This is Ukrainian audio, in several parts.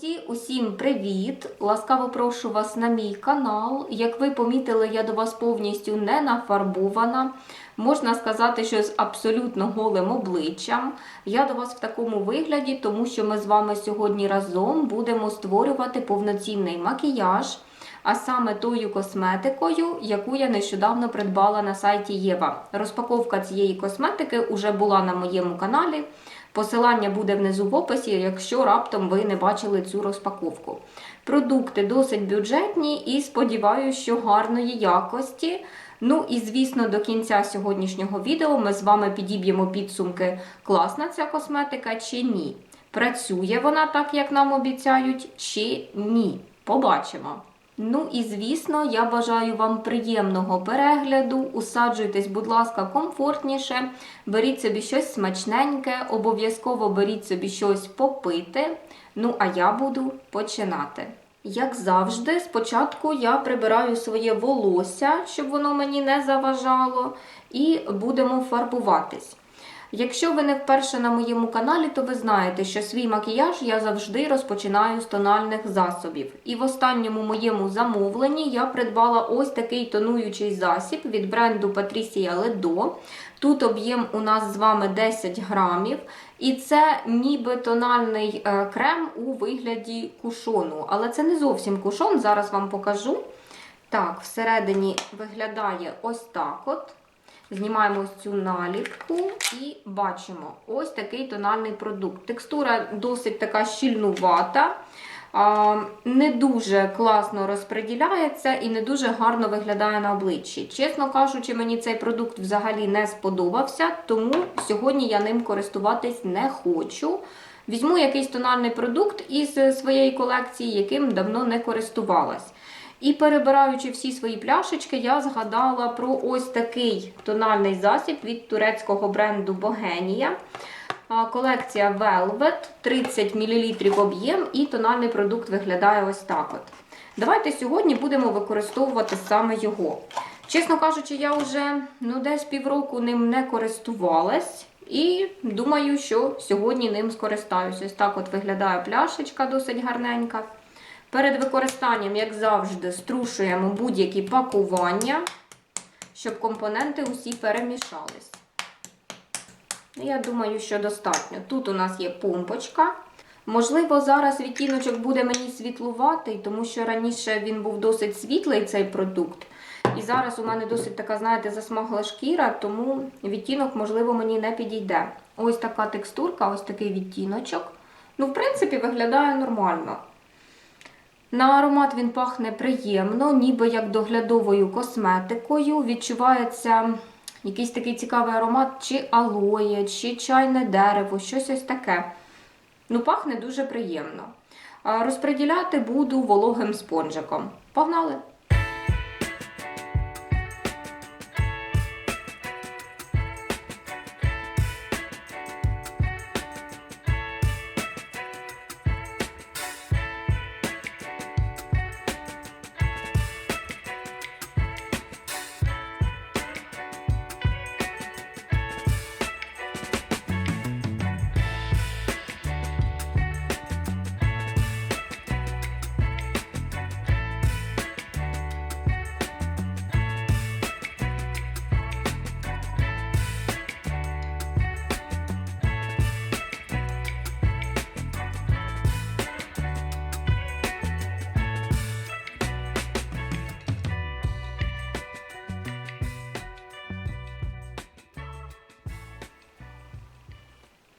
Друзі, усім привіт! Ласкаво прошу вас на мій канал. Як ви помітили, я до вас повністю не нафарбована. Можна сказати, що з абсолютно голим обличчям. Я до вас в такому вигляді, тому що ми з вами сьогодні разом будемо створювати повноцінний макіяж, а саме тою косметикою, яку я нещодавно придбала на сайті Єва. Розпаковка цієї косметики вже була на моєму каналі. Посилання буде внизу в описі, якщо раптом ви не бачили цю розпаковку. Продукти досить бюджетні і сподіваюся, що гарної якості. Ну і звісно, до кінця сьогоднішнього відео ми з вами підіб'ємо підсумки, класна ця косметика чи ні. Працює вона так, як нам обіцяють, чи ні. Побачимо. Ну і звісно, я бажаю вам приємного перегляду. Усаджуйтесь, будь ласка, комфортніше. Беріть собі щось смачненьке, обов'язково беріть собі щось попити. Ну, а я буду починати. Як завжди, спочатку я прибираю своє волосся, щоб воно мені не заважало, і будемо фарбуватись. Якщо ви не вперше на моєму каналі, то ви знаєте, що свій макіяж я завжди розпочинаю з тональних засобів. І в останньому моєму замовленні я придбала ось такий тонуючий засіб від бренду Patricia Ledo. Тут об'єм у нас з вами 10 грамів. І це ніби тональний е, крем у вигляді кушону. Але це не зовсім кушон, зараз вам покажу. Так, всередині виглядає ось так от. Знімаємо ось цю наліпку і бачимо ось такий тональний продукт. Текстура досить така щільнувата, не дуже класно розподіляється і не дуже гарно виглядає на обличчі. Чесно кажучи, мені цей продукт взагалі не сподобався, тому сьогодні я ним користуватись не хочу. Візьму якийсь тональний продукт із своєї колекції, яким давно не користувалась. І перебираючи всі свої пляшечки, я згадала про ось такий тональний засіб від турецького бренду Богенія. Колекція Velvet, 30 мл об'єм, і тональний продукт виглядає ось так. от. Давайте сьогодні будемо використовувати саме його. Чесно кажучи, я вже ну, десь півроку ним не користувалась. І думаю, що сьогодні ним скористаюся. Ось так от виглядає пляшечка досить гарненька. Перед використанням, як завжди, струшуємо будь-які пакування, щоб компоненти усі перемішались. Я думаю, що достатньо. Тут у нас є помпочка. Можливо, зараз відтіночок буде мені світлуватий, тому що раніше він був досить світлий, цей продукт. І зараз у мене досить така, знаєте, засмагла шкіра, тому відтінок, можливо, мені не підійде. Ось така текстурка, ось такий відтіночок. Ну, в принципі, виглядає нормально. На аромат він пахне приємно, ніби як доглядовою косметикою. Відчувається якийсь такий цікавий аромат, чи алоє, чи чайне дерево, щось ось таке. Ну, пахне дуже приємно. Розпреділяти буду вологим спонжиком. Погнали!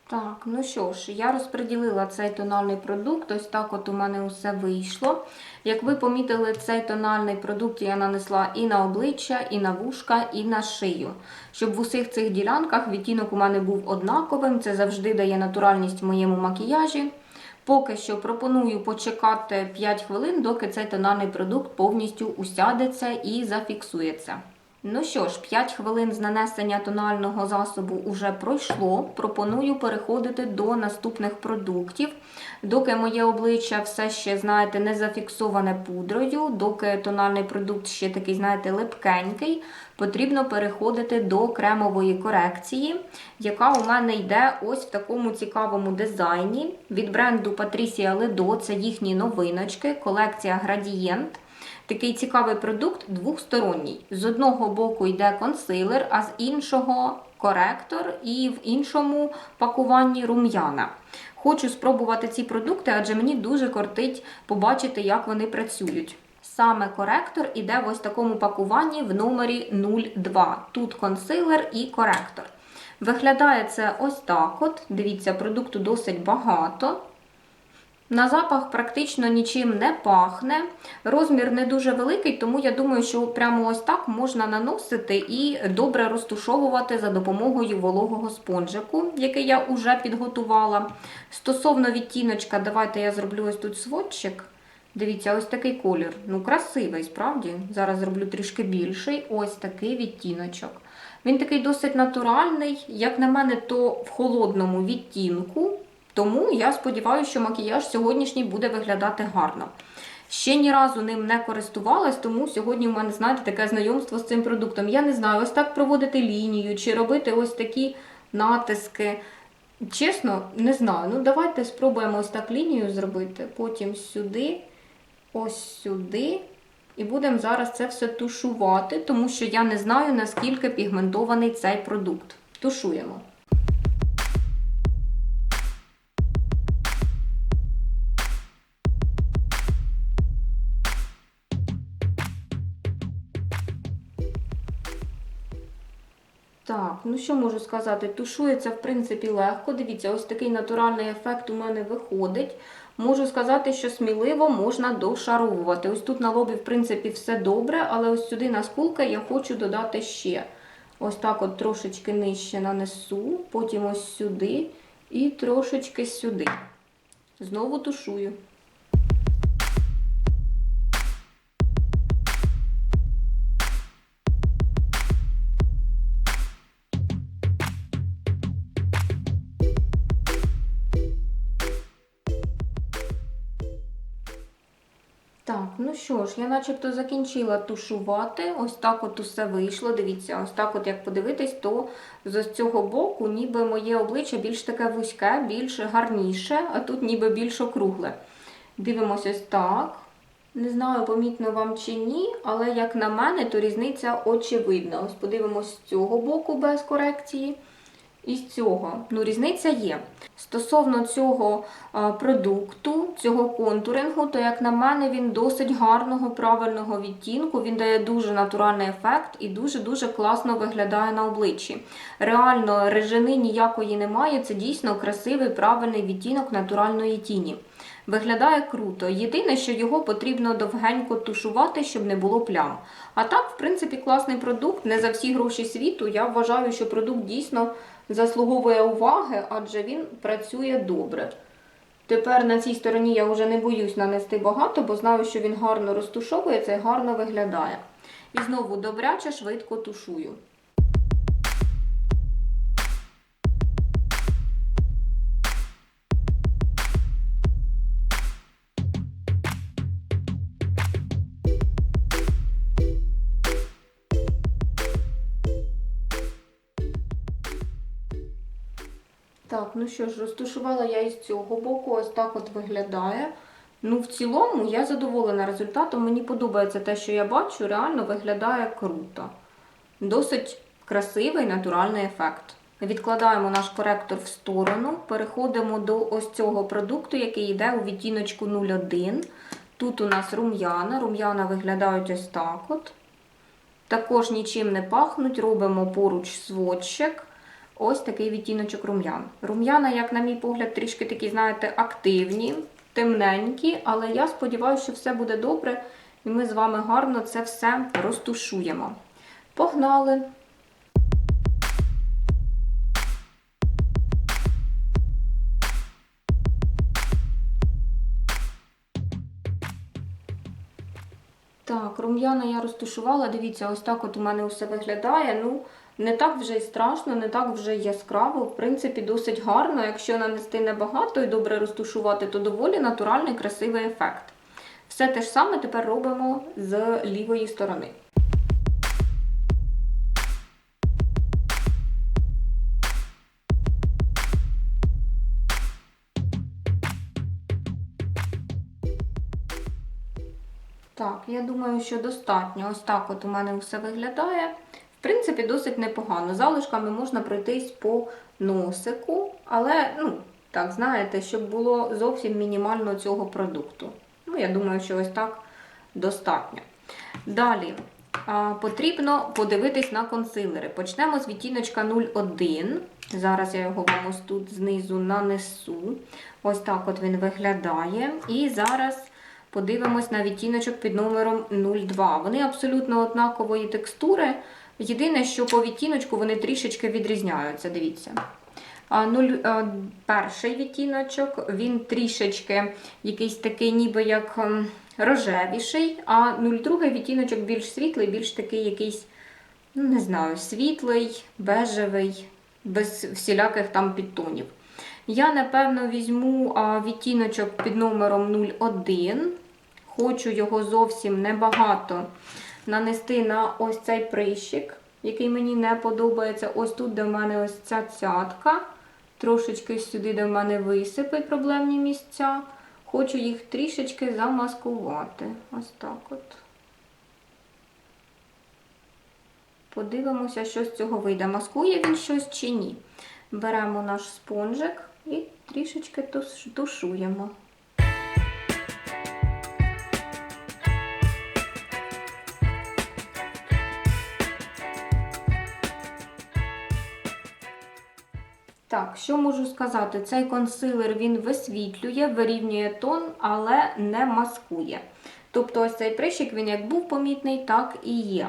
Так, ну що ж, я розподілила цей тональний продукт. Ось так от у мене усе вийшло. Як ви помітили, цей тональний продукт я нанесла і на обличчя, і на вушка, і на шию. Щоб в усіх цих ділянках відтінок у мене був однаковим. Це завжди дає натуральність моєму макіяжі. Поки що пропоную почекати 5 хвилин, доки цей тональний продукт повністю усядеться і зафіксується. Ну що ж, 5 хвилин з нанесення тонального засобу уже пройшло. Пропоную переходити до наступних продуктів. Доки моє обличчя все ще, знаєте, не зафіксоване пудрою, доки тональний продукт ще такий, знаєте, липкенький, потрібно переходити до кремової корекції, яка у мене йде ось в такому цікавому дизайні від бренду Patricia Ledo. Це їхні новиночки, колекція Gradient. Такий цікавий продукт двохсторонній. З одного боку йде консилер, а з іншого коректор, і в іншому пакуванні рум'яна. Хочу спробувати ці продукти, адже мені дуже кортить побачити, як вони працюють. Саме коректор іде в ось такому пакуванні в номері 02. Тут консилер і коректор. Виглядає це ось так. от. Дивіться, продукту досить багато. На запах практично нічим не пахне. Розмір не дуже великий, тому я думаю, що прямо ось так можна наносити і добре розтушовувати за допомогою вологого спонжику, який я вже підготувала. Стосовно відтіночка, давайте я зроблю ось тут сводчик. Дивіться, ось такий колір. Ну, красивий, справді. Зараз зроблю трішки більший. Ось такий відтіночок. Він такий досить натуральний, як на мене, то в холодному відтінку. Тому я сподіваюся, що макіяж сьогоднішній буде виглядати гарно. Ще ні разу ним не користувалась, тому сьогодні у мене, знаєте, таке знайомство з цим продуктом. Я не знаю, ось так проводити лінію чи робити ось такі натиски. Чесно, не знаю. Ну, давайте спробуємо ось так лінію зробити. Потім сюди, ось сюди. І будемо зараз це все тушувати, тому що я не знаю, наскільки пігментований цей продукт. Тушуємо. Ну що можу сказати? Тушується, в принципі, легко. Дивіться, ось такий натуральний ефект у мене виходить. Можу сказати, що сміливо можна дошаровувати. Ось тут на лобі, в принципі, все добре, але ось сюди на скулки я хочу додати ще. Ось так от трошечки нижче нанесу, потім ось сюди і трошечки сюди. Знову тушую. Так, ну що ж, я начебто закінчила тушувати. Ось так от усе вийшло. Дивіться, ось так от як подивитись, то з цього боку ніби моє обличчя більш таке вузьке, більш гарніше, а тут ніби більш округле. Дивимося ось так. Не знаю, помітно вам чи ні, але як на мене, то різниця очевидна. Ось подивимось з цього боку без корекції. І цього, ну, різниця є. Стосовно цього а, продукту, цього контурингу, то, як на мене, він досить гарного, правильного відтінку. Він дає дуже натуральний ефект і дуже-дуже класно виглядає на обличчі. Реально, режини ніякої немає. Це дійсно красивий, правильний відтінок натуральної тіні. Виглядає круто. Єдине, що його потрібно довгенько тушувати, щоб не було плям. А так, в принципі, класний продукт. Не за всі гроші світу. Я вважаю, що продукт дійсно заслуговує уваги, адже він працює добре. Тепер на цій стороні я вже не боюсь нанести багато, бо знаю, що він гарно розтушовується і гарно виглядає. І знову добряче швидко тушую. Так, ну що ж, розташувала я із цього боку, ось так от виглядає. Ну, в цілому, я задоволена результатом. Мені подобається те, що я бачу, реально виглядає круто. Досить красивий натуральний ефект. Відкладаємо наш коректор в сторону, переходимо до ось цього продукту, який йде у відтіночку 01. Тут у нас рум'яна. Рум'яна виглядають ось так от. Також нічим не пахнуть, робимо поруч сводчик. Ось такий відтіночок рум'ян. Рум'яна, як, на мій погляд, трішки такі, знаєте, активні, темненькі, але я сподіваюся, що все буде добре, і ми з вами гарно це все розтушуємо. Погнали! Так, рум'яна я розташувала. Дивіться, ось так от у мене все виглядає. Ну, не так вже й страшно, не так вже яскраво. В принципі, досить гарно. Якщо нанести небагато і добре розташувати, то доволі натуральний красивий ефект. Все те ж саме тепер робимо з лівої сторони. Так, я думаю, що достатньо. Ось так от у мене все виглядає. Принципі, досить непогано. Залишками можна пройтись по носику, але, ну, так, знаєте, щоб було зовсім мінімально цього продукту. Ну, я думаю, що ось так достатньо. Далі потрібно подивитись на консилери. Почнемо з відтіночка 01. Зараз я його вам ось тут знизу нанесу. Ось так от він виглядає. І зараз подивимось на відтіночок під номером 02. Вони абсолютно однакової текстури. Єдине, що по відтіночку вони трішечки відрізняються. Дивіться. А, нуль, а, перший відтіночок, він трішечки якийсь такий, ніби як ем, рожевіший, а 02 відтіночок більш світлий, більш такий якийсь, ну не знаю, світлий, бежевий, без всіляких там підтонів. Я, напевно, візьму а, відтіночок під номером 01. Хочу його зовсім небагато нанести на ось цей прищик, який мені не подобається. Ось тут, де в мене ось ця цятка. Трошечки сюди, де в мене висипи проблемні місця. Хочу їх трішечки замаскувати. Ось так от. Подивимося, що з цього вийде. Маскує він щось чи ні. Беремо наш спонжик і трішечки туш- тушуємо. Що можу сказати? Цей консилер він висвітлює, вирівнює тон, але не маскує. Тобто, ось цей прищик він як був помітний, так і є.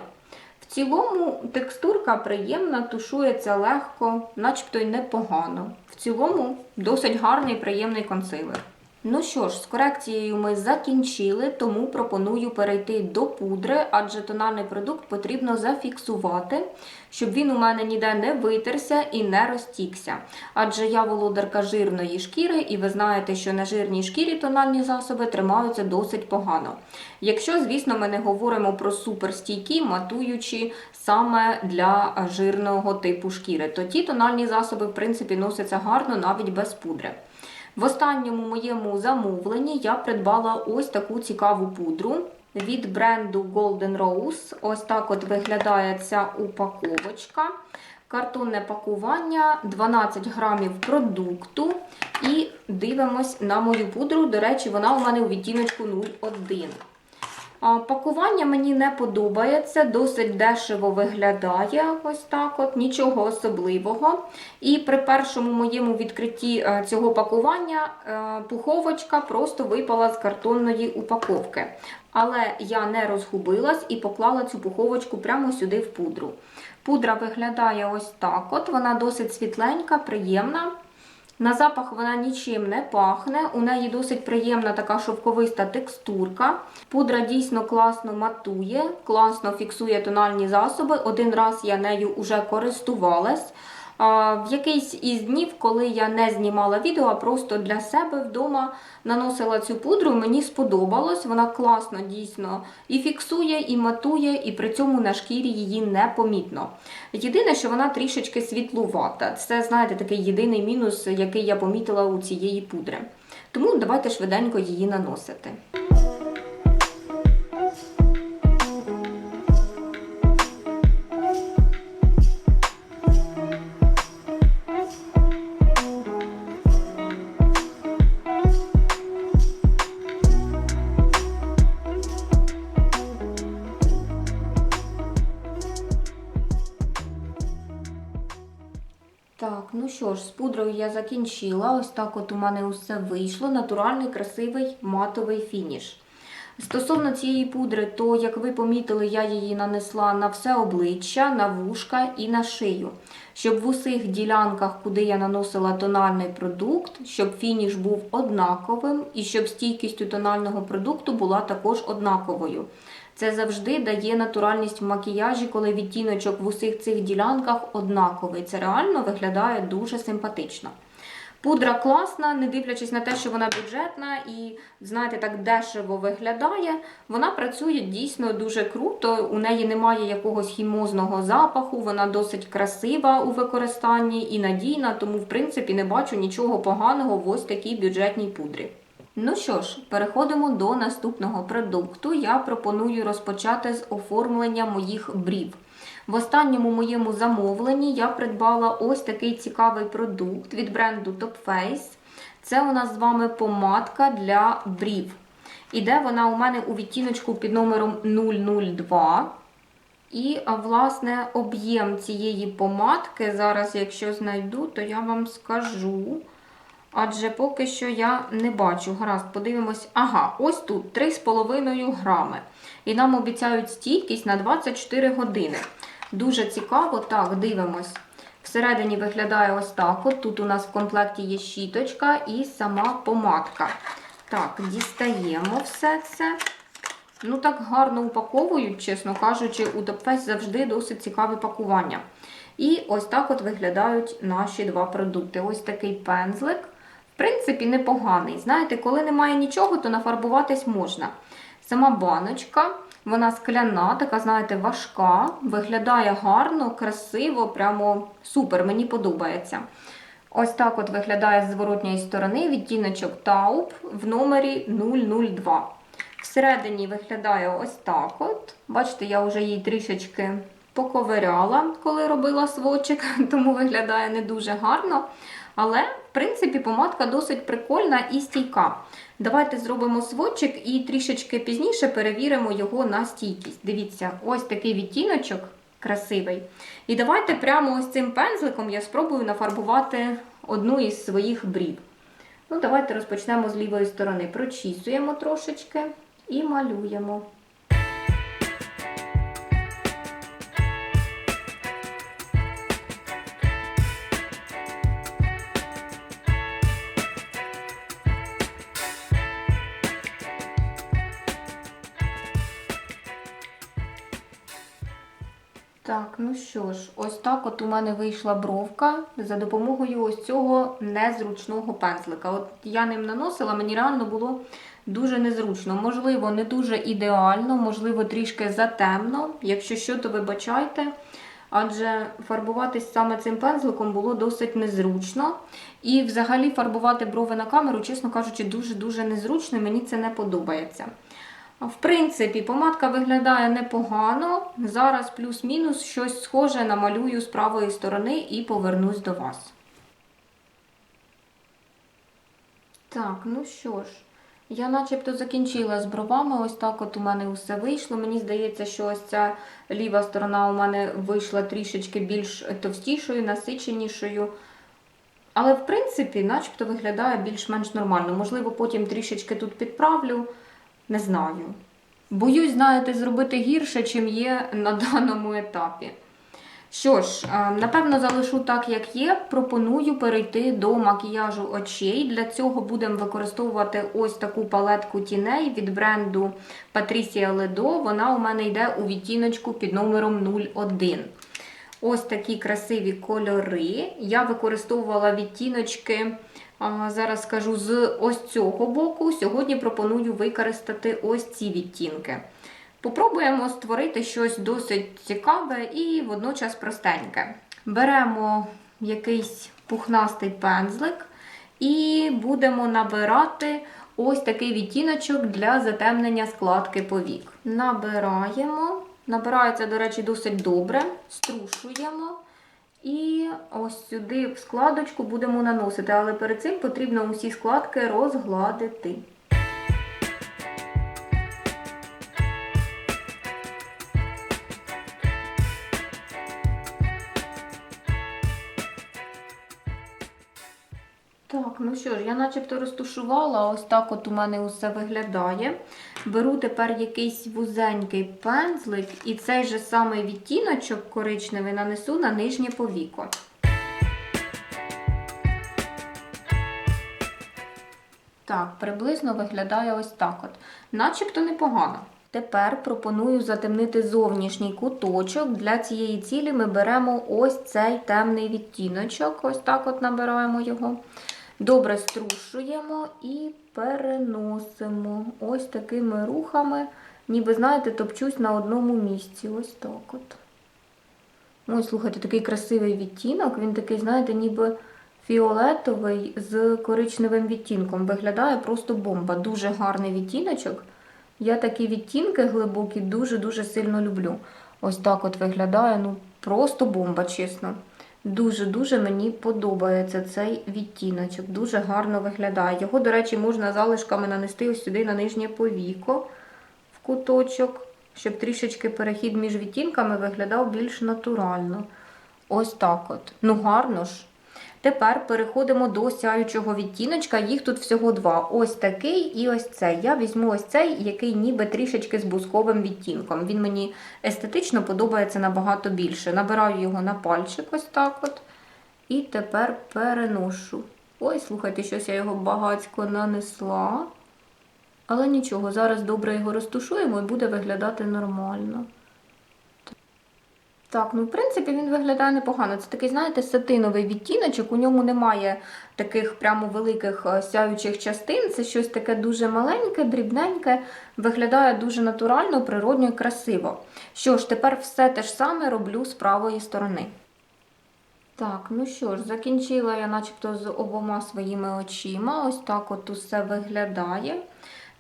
В цілому текстурка приємна, тушується легко, начебто й непогано. В цілому досить гарний приємний консилер. Ну що ж, з корекцією ми закінчили, тому пропоную перейти до пудри, адже тональний продукт потрібно зафіксувати, щоб він у мене ніде не витерся і не розтікся. Адже я володарка жирної шкіри, і ви знаєте, що на жирній шкірі тональні засоби тримаються досить погано. Якщо, звісно, ми не говоримо про суперстійкі, матуючі саме для жирного типу шкіри, то ті тональні засоби, в принципі, носяться гарно навіть без пудри. В останньому моєму замовленні я придбала ось таку цікаву пудру від бренду Golden Rose. Ось так от виглядає ця упаковочка. Картонне пакування, 12 грамів продукту. І дивимось на мою пудру. До речі, вона у мене у відтіночку 01. Пакування мені не подобається, досить дешево виглядає, ось так от, нічого особливого. І при першому моєму відкритті е, цього пакування е, пуховочка просто випала з картонної упаковки. Але я не розгубилась і поклала цю пуховочку прямо сюди в пудру. Пудра виглядає ось так: от, вона досить світленька, приємна. На запах вона нічим не пахне, у неї досить приємна така шовковиста текстурка. Пудра дійсно класно матує, класно фіксує тональні засоби. Один раз я нею вже користувалась. В якийсь із днів, коли я не знімала відео, а просто для себе вдома наносила цю пудру, мені сподобалось. Вона класно дійсно і фіксує, і матує, і при цьому на шкірі її не помітно. Єдине, що вона трішечки світлувата. Це, знаєте, такий єдиний мінус, який я помітила у цієї пудри. Тому давайте швиденько її наносити. Я закінчила. Ось так от у мене усе вийшло. Натуральний, красивий матовий фініш. Стосовно цієї пудри, то, як ви помітили, я її нанесла на все обличчя, на вушка і на шию. Щоб в усіх ділянках, куди я наносила тональний продукт, щоб фініш був однаковим і щоб стійкість у тонального продукту була також однаковою. Це завжди дає натуральність в макіяжі, коли відтіночок в усіх цих ділянках однаковий. Це реально виглядає дуже симпатично. Пудра класна, не дивлячись на те, що вона бюджетна і, знаєте, так дешево виглядає. Вона працює дійсно дуже круто. У неї немає якогось хімозного запаху, вона досить красива у використанні і надійна, тому, в принципі, не бачу нічого поганого в ось такій бюджетній пудрі. Ну що ж, переходимо до наступного продукту. Я пропоную розпочати з оформлення моїх брів. В останньому моєму замовленні я придбала ось такий цікавий продукт від бренду Top Face. Це у нас з вами помадка для брів. Іде вона у мене у відтіночку під номером 002. І, власне, об'єм цієї помадки, зараз, якщо знайду, то я вам скажу. Адже поки що я не бачу. Гаразд, подивимось. Ага, ось тут 3,5 грами. І нам обіцяють стійкість на 24 години. Дуже цікаво, так, дивимось. Всередині виглядає ось так. От тут у нас в комплекті є щіточка і сама помадка. Так, дістаємо все це. Ну, так гарно упаковують, чесно кажучи, у Topfest завжди досить цікаве пакування. І ось так от виглядають наші два продукти. Ось такий пензлик. В принципі, непоганий. Знаєте, коли немає нічого, то нафарбуватись можна. Сама баночка, вона скляна, така, знаєте, важка, виглядає гарно, красиво, прямо супер, мені подобається. Ось так от виглядає з зворотньої сторони відтіночок Taupe в номері 002. Всередині виглядає ось так от. Бачите, я вже її трішечки поковиряла, коли робила сводчик, тому виглядає не дуже гарно. Але, в принципі, помадка досить прикольна і стійка. Давайте зробимо сводчик і трішечки пізніше перевіримо його на стійкість. Дивіться, ось такий відтіночок красивий. І давайте прямо ось цим пензликом я спробую нафарбувати одну із своїх брів. Ну, Давайте розпочнемо з лівої сторони. Прочісуємо трошечки і малюємо. Що ж, ось так от у мене вийшла бровка за допомогою ось цього незручного пензлика. От я ним наносила, мені реально було дуже незручно. Можливо, не дуже ідеально, можливо, трішки затемно. Якщо що, то вибачайте. Адже фарбуватись саме цим пензликом було досить незручно. І взагалі фарбувати брови на камеру, чесно кажучи, дуже-дуже незручно, мені це не подобається. В принципі, помадка виглядає непогано. Зараз плюс-мінус щось схоже намалюю з правої сторони і повернусь до вас. Так, ну що ж, я начебто закінчила з бровами. Ось так от у мене все вийшло. Мені здається, що ось ця ліва сторона у мене вийшла трішечки більш товстішою, насиченішою. Але, в принципі, начебто виглядає більш-менш нормально. Можливо, потім трішечки тут підправлю. Не знаю. Боюсь, знаєте, зробити гірше, чим є на даному етапі. Що ж, напевно, залишу так, як є. Пропоную перейти до макіяжу очей. Для цього будемо використовувати ось таку палетку тіней від бренду Patricia Ledo. Вона у мене йде у відтіночку під номером 01. Ось такі красиві кольори. Я використовувала відтіночки. Зараз скажу з ось цього боку. Сьогодні пропоную використати ось ці відтінки. Попробуємо створити щось досить цікаве і водночас простеньке. Беремо якийсь пухнастий пензлик і будемо набирати ось такий відтіночок для затемнення складки повік. Набираємо, набирається, до речі, досить добре, струшуємо. І ось сюди в складочку будемо наносити, але перед цим потрібно усі складки розгладити. Так, ну що ж, я начебто розтушувала, ось так от у мене усе виглядає. Беру тепер якийсь вузенький пензлик і цей же самий відтіночок коричневий нанесу на нижнє повіко. Так, приблизно виглядає ось так от. Начебто непогано. Тепер пропоную затемнити зовнішній куточок. Для цієї цілі ми беремо ось цей темний відтіночок, ось так от набираємо його. Добре струшуємо і переносимо ось такими рухами, ніби, знаєте, топчусь на одному місці. Ось так от. Ось, слухайте, такий красивий відтінок. Він такий, знаєте, ніби фіолетовий з коричневим відтінком. Виглядає просто бомба. Дуже гарний відтіночок. Я такі відтінки глибокі дуже-дуже сильно люблю. Ось так от виглядає, ну просто бомба, чесно. Дуже-дуже мені подобається цей відтіночок. Дуже гарно виглядає. Його, до речі, можна залишками нанести ось сюди на нижнє повіко в куточок, щоб трішечки перехід між відтінками виглядав більш натурально. Ось так от. Ну, гарно ж. Тепер переходимо до сяючого відтіночка. Їх тут всього два. Ось такий і ось цей. Я візьму ось цей, який ніби трішечки з бусковим відтінком. Він мені естетично подобається набагато більше. Набираю його на пальчик, ось так от. І тепер переношу. Ой, слухайте, щось я його багацько нанесла. Але нічого, зараз добре його розтушуємо і буде виглядати нормально. Так, ну в принципі він виглядає непогано. Це такий, знаєте, сатиновий відтіночок. У ньому немає таких прямо великих е, сяючих частин. Це щось таке дуже маленьке, дрібненьке, виглядає дуже натурально, природньо і красиво. Що ж, тепер все те ж саме роблю з правої сторони. Так, ну що ж, закінчила я начебто з обома своїми очима. Ось так от усе виглядає.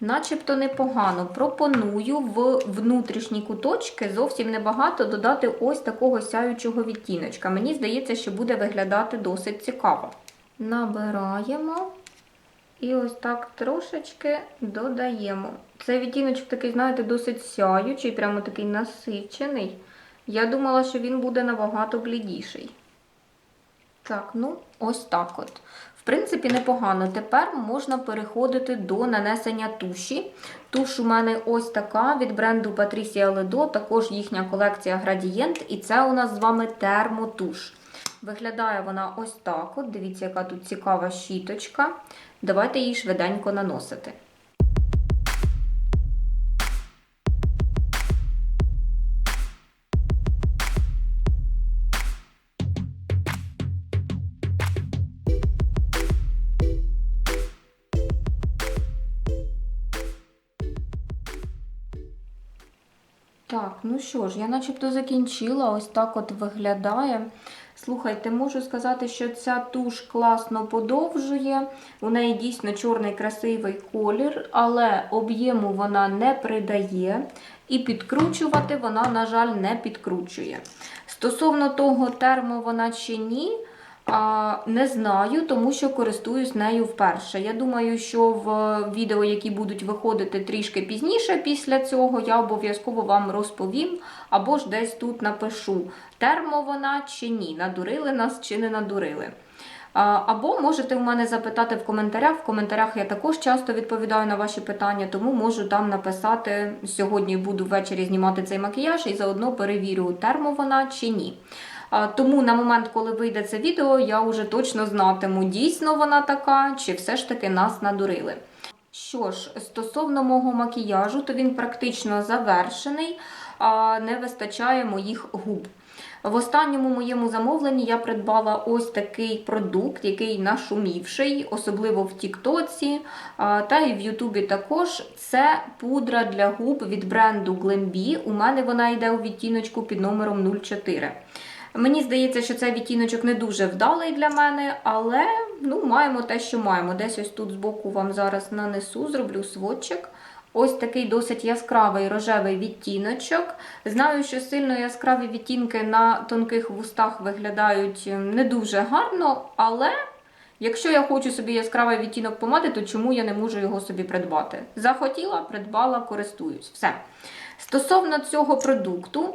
Начебто непогано. Пропоную в внутрішні куточки зовсім небагато додати ось такого сяючого відтіночка. Мені здається, що буде виглядати досить цікаво. Набираємо і ось так трошечки додаємо. Цей відтіночок такий, знаєте, досить сяючий, прямо такий насичений. Я думала, що він буде набагато блідіший. Так, ну, ось так от. Принципі, непогано. Тепер можна переходити до нанесення туші. Туш у мене ось така від бренду Patricia Ledo, також їхня колекція Градієнт, і це у нас з вами термотуш. Виглядає вона ось так. от. Дивіться, яка тут цікава щіточка. Давайте її швиденько наносити. Ну що ж, я начебто закінчила, ось так от виглядає. Слухайте, можу сказати, що ця туш класно подовжує. У неї дійсно чорний красивий колір, але об'єму вона не придає. І підкручувати вона, на жаль, не підкручує. Стосовно того, термо вона чи ні, а, не знаю, тому що користуюсь нею вперше. Я думаю, що в відео, які будуть виходити трішки пізніше після цього, я обов'язково вам розповім або ж десь тут напишу, термо вона чи ні, надурили нас чи не надурили. Або можете в мене запитати в коментарях. В коментарях я також часто відповідаю на ваші питання, тому можу там написати, сьогодні буду ввечері знімати цей макіяж і заодно перевірю, термо вона чи ні. Тому на момент, коли вийде це відео, я вже точно знатиму, дійсно вона така, чи все ж таки нас надурили. Що ж, стосовно мого макіяжу, то він практично завершений, а не вистачає моїх губ. В останньому моєму замовленні я придбала ось такий продукт, який нашумівший, особливо в Тіктоці та і в Ютубі також. Це пудра для губ від бренду Glambi. У мене вона йде у відтіночку під номером 04. Мені здається, що цей відтіночок не дуже вдалий для мене, але ну, маємо те, що маємо. Десь ось тут збоку вам зараз нанесу, зроблю сводчик. Ось такий досить яскравий рожевий відтіночок. Знаю, що сильно яскраві відтінки на тонких вустах виглядають не дуже гарно, але якщо я хочу собі яскравий відтінок помади, то чому я не можу його собі придбати? Захотіла, придбала, користуюсь. Все. Стосовно цього продукту,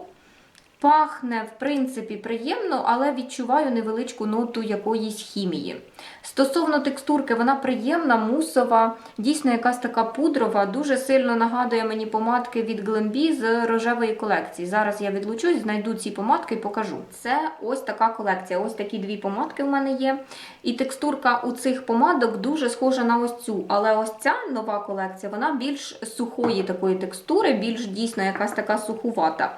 Пахне, в принципі, приємно, але відчуваю невеличку ноту якоїсь хімії. Стосовно текстурки, вона приємна, мусова, дійсно якась така пудрова, дуже сильно нагадує мені помадки від Glambi з рожевої колекції. Зараз я відлучусь, знайду ці помадки і покажу. Це ось така колекція. Ось такі дві помадки в мене є. І текстурка у цих помадок дуже схожа на ось цю. Але ось ця нова колекція, вона більш сухої такої текстури, більш дійсно якась така сухувата.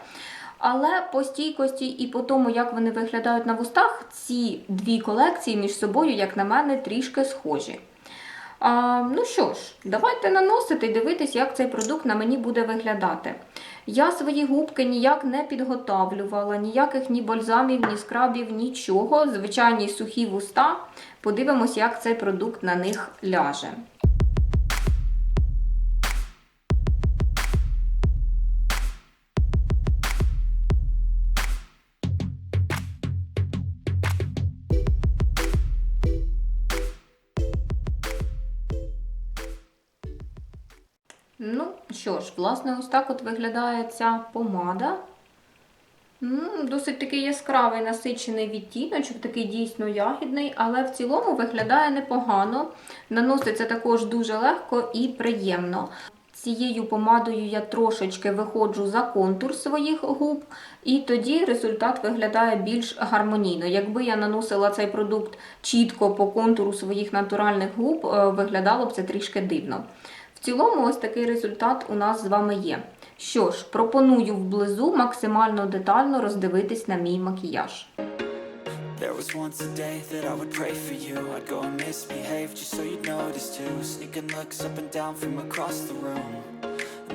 Але по стійкості і по тому, як вони виглядають на вустах, ці дві колекції між собою, як на мене, трішки схожі. А, ну що ж, давайте наносити і дивитись, як цей продукт на мені буде виглядати. Я свої губки ніяк не підготавлювала, ніяких ні бальзамів, ні скрабів, нічого. Звичайні сухі вуста. Подивимось, як цей продукт на них ляже. Власне, ось так от виглядає ця помада. Досить такий яскравий насичений відтіночок, такий дійсно ягідний, але в цілому виглядає непогано. Наноситься також дуже легко і приємно. Цією помадою я трошечки виходжу за контур своїх губ, і тоді результат виглядає більш гармонійно. Якби я наносила цей продукт чітко по контуру своїх натуральних губ, е, виглядало б це трішки дивно. Цілому, ось такий результат у нас з вами є. Що ж, пропоную вблизу максимально детально роздивитись на мій макіяж. There was once a day that I would pray for you I'd go and misbehave just so you'd notice too Sneaking looks up and down from across the room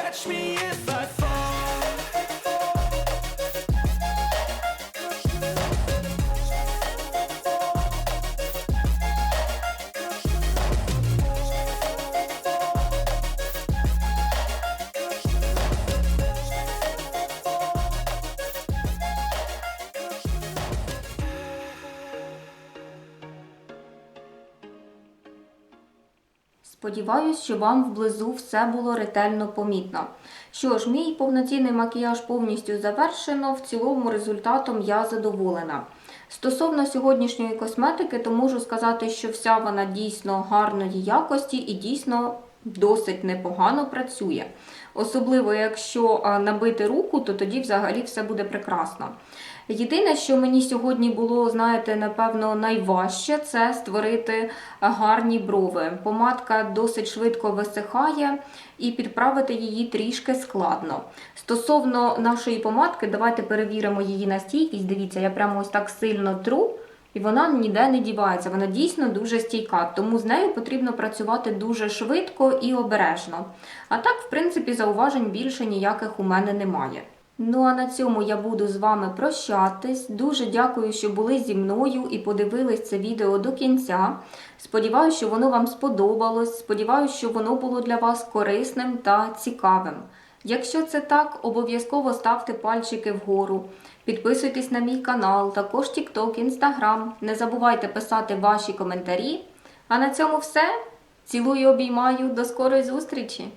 catch me if I Сподіваюсь, що вам вблизу все було ретельно помітно. Що ж, мій повноцінний макіяж повністю завершено. В цілому результатом я задоволена. Стосовно сьогоднішньої косметики, то можу сказати, що вся вона дійсно гарної якості і дійсно досить непогано працює. Особливо, якщо набити руку, то тоді взагалі все буде прекрасно. Єдине, що мені сьогодні було, знаєте, напевно, найважче це створити гарні брови. Помадка досить швидко висихає і підправити її трішки складно. Стосовно нашої помадки, давайте перевіримо її на стійкість. Дивіться, я прямо ось так сильно тру. І вона ніде не дівається, вона дійсно дуже стійка, тому з нею потрібно працювати дуже швидко і обережно. А так, в принципі, зауважень більше ніяких у мене немає. Ну а на цьому я буду з вами прощатись. Дуже дякую, що були зі мною і подивились це відео до кінця. Сподіваюся, що воно вам сподобалось. Сподіваюся, що воно було для вас корисним та цікавим. Якщо це так, обов'язково ставте пальчики вгору. Підписуйтесь на мій канал, також TikTok, Instagram. Не забувайте писати ваші коментарі. А на цьому все. Цілую, обіймаю. До скорої зустрічі!